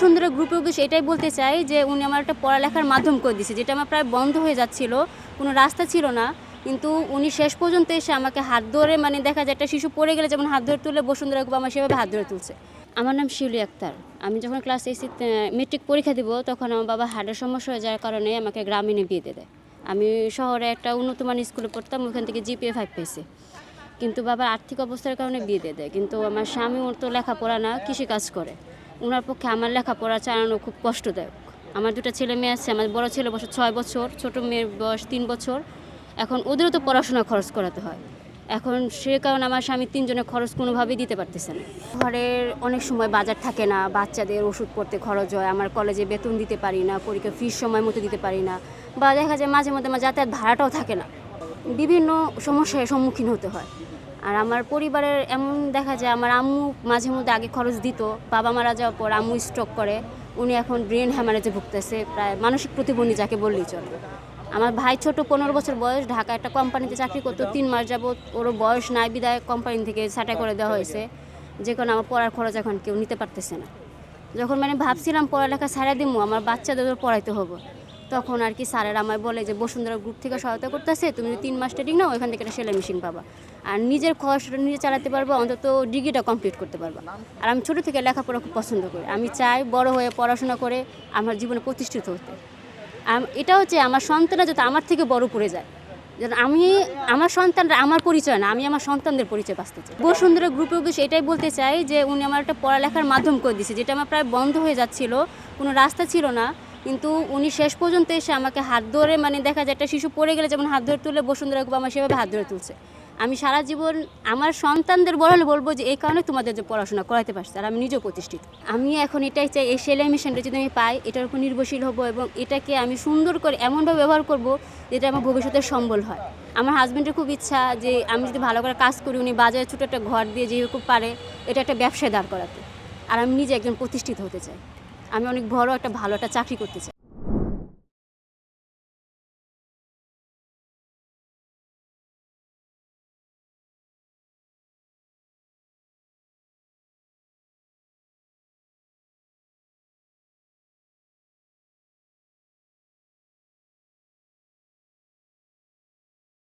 বসুন্ধরা গ্রুপের উদ্দেশ্যে এটাই বলতে চাই যে উনি আমার একটা পড়ালেখার মাধ্যম করে দিয়েছে, যেটা আমার প্রায় বন্ধ হয়ে যাচ্ছিল, কোনো রাস্তা ছিল না। কিন্তু উনি শেষ পর্যন্ত এসে আমাকে হাত ধরে মানে দেখা যায় একটা শিশু পড়ে গেলে যেমন হাত ধরে তুলে বসুন্ধরা গ্রুপ আমার সেভাবে হাত ধরে তুলছে। আমার নাম শিউলি আক্তার। আমি যখন ক্লাস এইসি মেট্রিক পরীক্ষা দিব, তখন আমার বাবা হার্টের সমস্যা হয়ে যাওয়ার কারণে আমাকে গ্রামে নিয়ে বিয়ে দিয়ে দেয়। আমি শহরে একটা উন্নত মানের স্কুলে পড়তাম, ওখান থেকে জিপিএ ফাইভ পেয়েছি। কিন্তু বাবার আর্থিক অবস্থার কারণে বিয়ে দিয়ে দেয়। কিন্তু আমার স্বামী ওর তো লেখাপড়া না কৃষিকাজ করে। ওনার পক্ষে আমার লেখাপড়া চালানো খুব কষ্টদায়ক। আমার দুটো ছেলে মেয়ে আছে, আমার বড় ছেলে বছর ছয় বছর, ছোট মেয়ের বয়স তিন বছর। এখন ওদেরও তো পড়াশোনা খরচ করাতে হয়। এখন সে কারণে আমার স্বামী তিনজনের খরচ কোনোভাবেই দিতে পারতেছে না। ঘরের অনেক সময় বাজার থাকে না, বাচ্চাদের ওষুধ পড়তে খরচ হয়, আমার কলেজে বেতন দিতে পারি না পরীক্ষা ফিস সময় মতো দিতে পারি না বা দেখা যায় মাঝে মধ্যে আমার যাতায়াত ভাড়াটাও থাকে না। বিভিন্ন সমস্যার সম্মুখীন হতে হয়। আর আমার পরিবারের এমন দেখা যায়, আমার আম্মু মাঝে মধ্যে আগে খরচ দিত, বাবা মারা যাওয়ার পর আম্মু স্ট্রোক করে, উনি এখন ব্রেন হ্যামারেজে ভুগতেছে, প্রায় মানসিক প্রতিবন্ধী যাকে বললেই চলে। আমার ভাই ছোট, পনেরো বছর বয়স ঢাকা একটা কোম্পানিতে চাকরি করতো, তিন মাস যাবত ওরও বয়স নাই বিদায় কোম্পানি থেকে ছাঁটাই করে দেওয়া হয়েছে। যে কারণে আমার পড়ার খরচ এখন কেউ নিতে পারতেছে না। যখন মানে ভাবছিলাম পড়ালেখা ছাড়া দিমু, আমার বাচ্চাদেরও পড়াইতে হবে। তখন আর কি স্যারেরা আমায় বলে যে, বসুন্ধরা গ্রুপ থেকে সহায়তা করতেছে, তুমি তিন মাস ট্রেনিং নাও, ওইখান থেকে একটা সেলাই মেশিন পাবা। আর নিজের খরচটা নিজে চালাতে পারব, অন্তত ডিগ্রিটা কমপ্লিট করতে পারবা। আর আমি ছোটো থেকে লেখাপড়া খুব পছন্দ করি। আমি চাই বড় হয়ে পড়াশোনা করে আমার জীবনে প্রতিষ্ঠিত হতে। এটা হচ্ছে আমার সন্তানরা যাতে আমার থেকে বড় পড়ে যায়। যেন আমি, আমার সন্তানরা আমার পরিচয় না, আমি আমার সন্তানদের পরিচয় বাঁচতে চাই। বসুন্ধরা গ্রুপের উদ্দেশ্যে এটাই বলতে চাই যে, উনি আমার একটা পড়ালেখার মাধ্যম করে দিয়েছে, যেটা আমার প্রায় বন্ধ হয়ে যাচ্ছিল, কোনো রাস্তা ছিল না। কিন্তু উনি শেষ পর্যন্ত এসে আমাকে হাত ধরে মানে দেখা যায় একটা শিশু পড়ে গেলে যেমন হাত ধরে তুলে বসুন্ধরা আমার সেভাবে হাত ধরে তুলছে। আমি সারা জীবন আমার সন্তানদের বড় হলে বলব যে এই কারণে তোমাদের যে পড়াশোনা করাতে পারছি, আর আমি নিজেও প্রতিষ্ঠিত। আমি এখন এটাই চাই, এই সেলাই মেশিনটা যদি আমি পাই, এটার উপর নির্ভরশীল হব এবং এটাকে আমি সুন্দর করে এমনভাবে ব্যবহার করব যেটা আমার ভবিষ্যতের সম্বল হয়। আমার হাজব্যান্ডের খুব ইচ্ছা যে, আমি যদি ভালো করে কাজ করি, উনি বাজারে ছোটো একটা ঘর দিয়ে যেরকম পারে, এটা একটা ব্যবসায় দাঁড় করাতে। আর আমি নিজে একজন প্রতিষ্ঠিত হতে চাই। আমি অনেক বড় একটা ভালো একটা চাকরি করতে চাই।